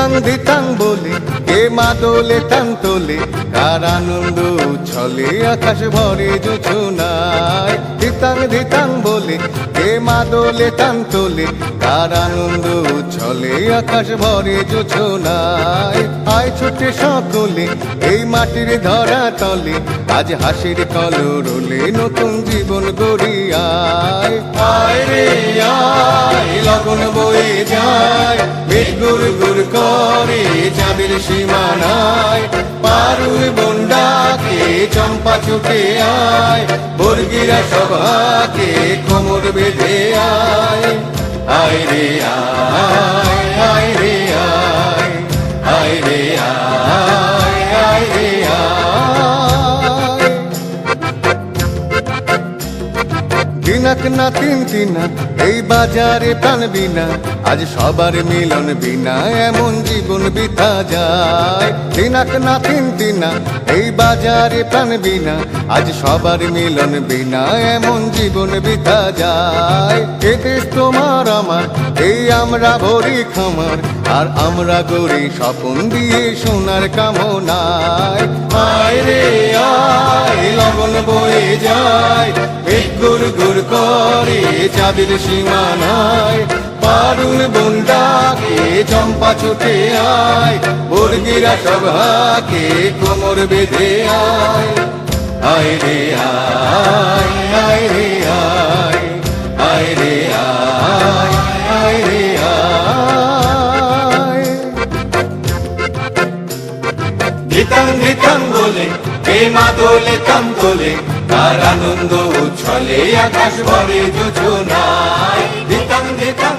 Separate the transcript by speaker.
Speaker 1: ধিতাং ধিতাং বলে, কে মা দোলে তাং তোলে কার আনন্দ উচ্ছলে আকাশ ভরে যোছনায় ধিতাং ধিতাং বলে, কে মা দোলে তাং তোলে কার আনন্দ উচ্ছলে আকাশ ভরে যোছনায় আয় ছুটে সকলে, এই মাটির ধরা তলে, আজ হাসির কলরলে নতুন জীবন গড়ি আয় আয় রে, আয়। চাঁদের সীমানায়, পারুই বন্ডাকে চম্পা ছুটে আয়, বর্গিরা সভাকে কোমর বেঁধে আয়। আয় রে, আয়। দিনাক না তিন তিনা এই বাজারে প্রাণ বিনা, আজ সবার মিলন বিনা, এমন জীবন বিতা যায়। দিনাক না তিন তিনা এই বাজারে প্রাণ বিনা, আজ সবার মিলন বিনা, এমন জীবন বিতা যায়। এ দেশ তোমার আমার, এই আমরা ভরি খামার, আর আমরা গড়ি স্বপন দিয়ে সোনার কামনায়। আয় রে, আয় লগন বয়ে যায়। গুড় গুর করে চাঁদের সীমানায়। পারুল বন্ডাকে চম্পা ছুটে আয়। বর্গিরা সভাকে কোমর বেঁধে আয়। আয় রে, আয় আয় রে। ধিতাং ধিতাং বলে কে মা দোলে তাম তোলে তার আনন্দ উচ্ছলে আকাশ ভরে যোজনায় ধিতাং ধিতাং